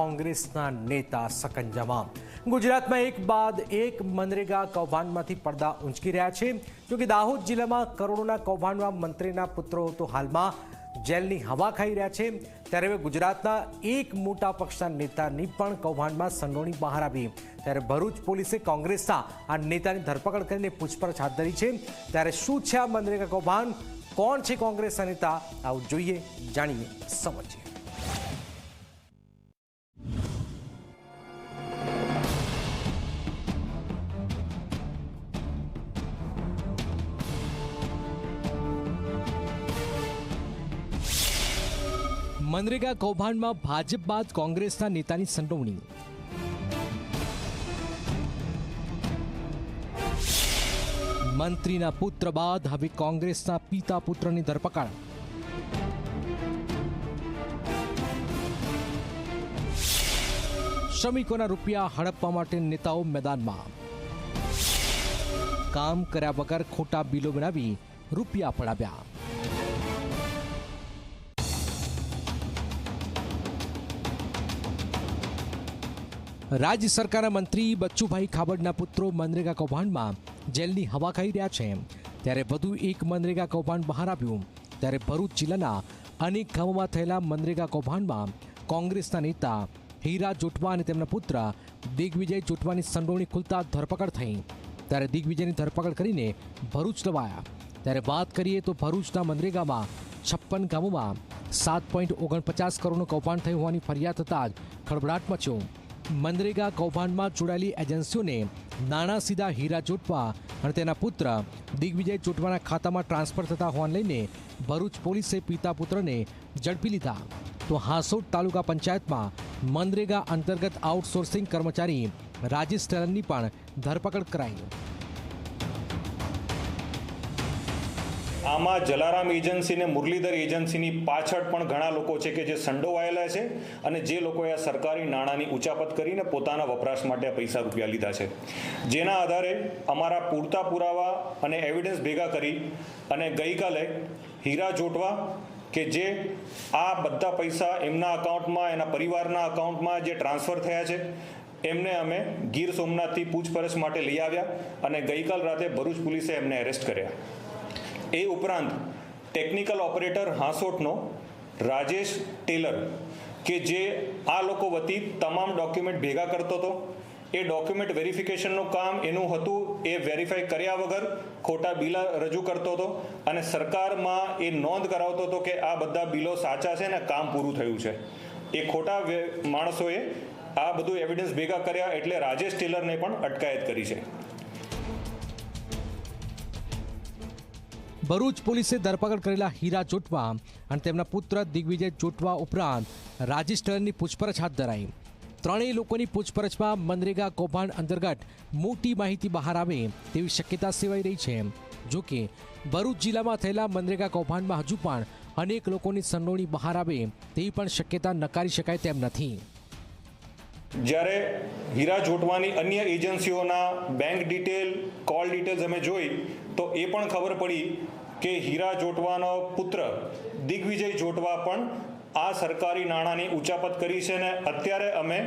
કોંગ્રેસના નેતા સકંજામાં ગુજરાતમાં એક બાદ એક મનરેગા કૌભાંડમાંથી પડદા ઉંચકી રહ્યા છે. જોકે દાહોદ જિલ્લામાં કરોડોના કૌભાંડમાં મંત્રીના પુત્રો તો હાલમાં જેલની હવા ખાઈ રહ્યા છે. ત્યારે હવે ગુજરાતના એક મોટા પક્ષના નેતાની પણ કૌભાંડમાં સંડોવણી બહાર આવી. ત્યારે ભરૂચ પોલીસે કોંગ્રેસના આ નેતાની ધરપકડ કરીને પૂછપરછ હાથ ધરી છે. ત્યારે શું છે આ મનરેગા કૌભાંડ? કોણ છે કોંગ્રેસના નેતા? આવું જોઈએ, જાણીએ, સમજીએ. મનરેગા કૌભાંડમાં ભાજપ બાદ કોંગ્રેસના નેતાની સંડોવણી. મંત્રીના પુત્ર બાદ હવે કોંગ્રેસના પિતા પુત્રની ધરપકડ. શ્રમિકોના રૂપિયા હડપવા માટે નેતાઓ મેદાનમાં. કામ કર્યા વગર ખોટા બિલો બનાવી રૂપિયા પડાવ્યા. રાજ્ય સરકારના મંત્રી બચ્ચુભાઈ ખાબડના પુત્રો મનરેગા કૌભાંડમાં જેલની હવા ખાઈ રહ્યા છે. ત્યારે વધુ એક મનરેગા કૌભાંડ બહાર આવ્યું. ત્યારે ભરૂચ જિલ્લાના અનેક ગામોમાં થયેલા મનરેગા કૌભાંડમાં કોંગ્રેસના નેતા હીરા જોટવા અને તેમના પુત્ર દિગ્વિજય જોટવાની સંડોવણી ખુલતા ધરપકડ થઈ. ત્યારે દિગ્વિજયની ધરપકડ કરીને ભરૂચ લવાયા. ત્યારે વાત કરીએ તો ભરૂચના મનરેગામાં છપ્પન ગામોમાં સાત પોઈન્ટ ઓગણપચાસ કરોડનું કૌભાંડ થયું હોવાની ફરિયાદ થતાં જ ખળભળાટ મચ્યો. મનરેગા કૌભાંડમાં જોડાયેલી એજન્સીઓને નાણાં સીધા હીરા ચૂંટવા અને તેના પુત્ર દિગ્વિજય ચૂંટવાના ખાતામાં ટ્રાન્સફર થતા હોવાને લઈને ભરૂચ પોલીસે પિતા પુત્રને ઝડપી લીધા. તો હાંસોદ તાલુકા પંચાયતમાં મનરેગા અંતર્ગત આઉટસોર્સિંગ કર્મચારી રાજેશ ટેલનની પણ ધરપકડ કરાઈ. આમાં જલારામ એજન્સી ને મુરલીધર એજન્સીની પાછળ પણ ઘણા લોકો છે કે જે સંડોવાયેલા છે અને જે લોકોએ આ સરકારી નાણાંની ઉચાપત કરીને પોતાના વપરાશ માટે પૈસા રૂપિયા લીધા છે. જેના આધારે અમારા પૂરતા પુરાવા અને એવિડન્સ ભેગા કરી અને ગઈકાલે હીરા જોટવા કે જે આ બધા પૈસા એમના અકાઉન્ટમાં એના પરિવારના અકાઉન્ટમાં જે ટ્રાન્સફર થયા છે, એમને અમે ગીર સોમનાથથી પૂછપરછ માટે લઈ આવ્યા અને ગઈકાલ રાતે ભરૂચ પોલીસે એમને એરેસ્ટ કર્યા. એ ઉપરાંત ટેકનિકલ ઓપરેટર હાંસોટનો રાજેશ ટેલર કે જે આ લોકો વતી તમામ ડોક્યુમેન્ટ ભેગા કરતો હતો. એ ડોક્યુમેન્ટ વેરિફિકેશનનું કામ એનું હતું, એ વેરીફાઈ કર્યા વગર ખોટા બિલ રજૂ કરતો હતો અને સરકારમાં એ નોંધ કરાવતો હતો કે આ બધા બિલો સાચા છે ને કામ પૂરું થયું છે. એ ખોટા માણસોએ આ બધું એવિડન્સ ભેગા કર્યા એટલે રાજેશ ટેલરને પણ અટકાયત કરી છે. ભરૂચ પોલીસે ધરપકડ કરેલા હીરા ચોટવા અને તેમના પુત્ર દિગ્વિજય ચોટવા ઉપરાંત રાજેશ પૂછપરછ હાથ ધરાઈ. ત્રણેય લોકોની પૂછપરછમાં મનરેગા કૌભાંડ અંતર્ગત મોટી માહિતી બહાર આવે તેવી શક્યતા સેવાઈ રહી છે. જો કે, ભરૂચ જિલ્લામાં થયેલા મનરેગા કૌભાંડમાં હજુ પણ અનેક લોકોની સંડોવણી બહાર આવે તેવી પણ શક્યતા નકારી શકાય તેમ નથી. જ્યારે હીરા જોટવાની અન્ય એજન્સીઓના બેંક ડિટેલ કોલ ડિટેલ્સ અમે જોઈ, તો એ પણ ખબર પડી કે હીરા જોટવાનો પુત્ર દિગ્વિજય જોટવા પણ આ સરકારી નાણાંની ઉચાપત કરી છે ને અત્યારે અમે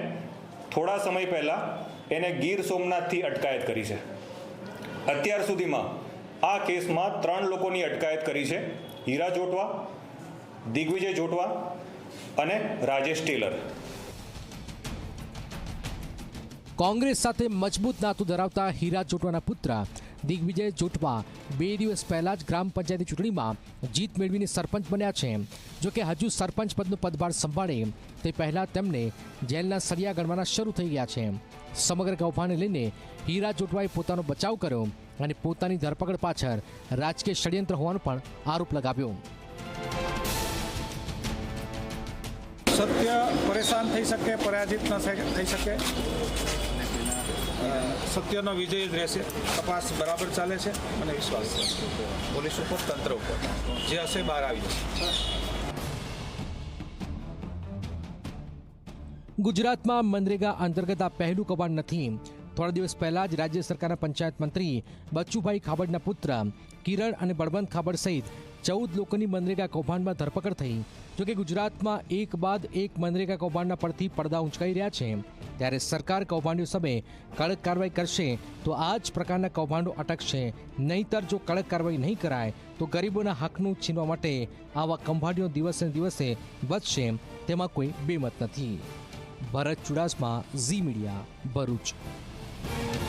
થોડા સમય પહેલાં એને ગીર સોમનાથથી અટકાયત કરી છે. અત્યાર સુધીમાં આ કેસમાં ત્રણ લોકોની અટકાયત કરી છે. હીરા જોટવા, દિગ્વિજય જોટવા અને રાજેશ ટેલર. કોંગ્રેસ સાથે મજબૂત નાતું ધરાવતા હીરા ચોટવાના પુત્ર દિગ્વિજય ચોટવા બે દિવસ પહેલા જ ગ્રામ પંચાયતની ચૂંટણીમાં જીત મેળવીને સરપંચ બન્યા છે. જો કે હજુ સરપંચ પદનું પદભાર સંભાળે, તે પહેલા તેમને જેલના સળિયા ગણવાના શરૂ થઈ ગયા છે. સમગ્ર કૌભાંડને લઈને હીરા ચોટવાએ પોતાનો બચાવ કર્યો અને પોતાની ધરપકડ પાછળ રાજકીય ષડયંત્ર હોવાનો પણ આરોપ લગાવ્યો. સત્ય પરેશાન થઈ શકે, પરાજિત ન થઈ શકે? સત્યનો વિજય જ રહેશે. તપાસ બરાબર ચાલે છે મને વિશ્વાસ છે. પોલીસ ઉપર, તંત્ર ઉપર. જે હશે બહાર આવી જશે. ગુજરાતમાં મનરેગા અંતર્ગત આ પહેલું કૌભાંડ નથી. થોડા દિવસ પહેલા જ રાજ્ય સરકારના પંચાયત મંત્રી બચ્ચુભાઈ ખાબડના પુત્ર, કિરણ અને બળવંત ખાબડ સહિત ચૌદ લોકોની મનરેગા કૌભાંડમાં ધરપકડ થઈ. જોકે ગુજરાતમાં એક બાદ એક મનરેગા કૌભાંડના પરથી પડદા ઉંચકાઈ રહ્યા છે. ત્યારે સરકાર કૌભાંડીઓ સામે કડક કાર્યવાહી કરશે તો આ જ પ્રકારના કૌભાંડો અટકશે. નહીતર જો કડક કાર્યવાહી નહીં કરાય, તો ગરીબોના હકનું છીનવા માટે આવા કૌભાંડીઓ દિવસે દિવસે વધશે તેમાં કોઈ બેમત નથી. ભરત ચુડાસમા, ઝી મીડિયા, ભરૂચ. Bye.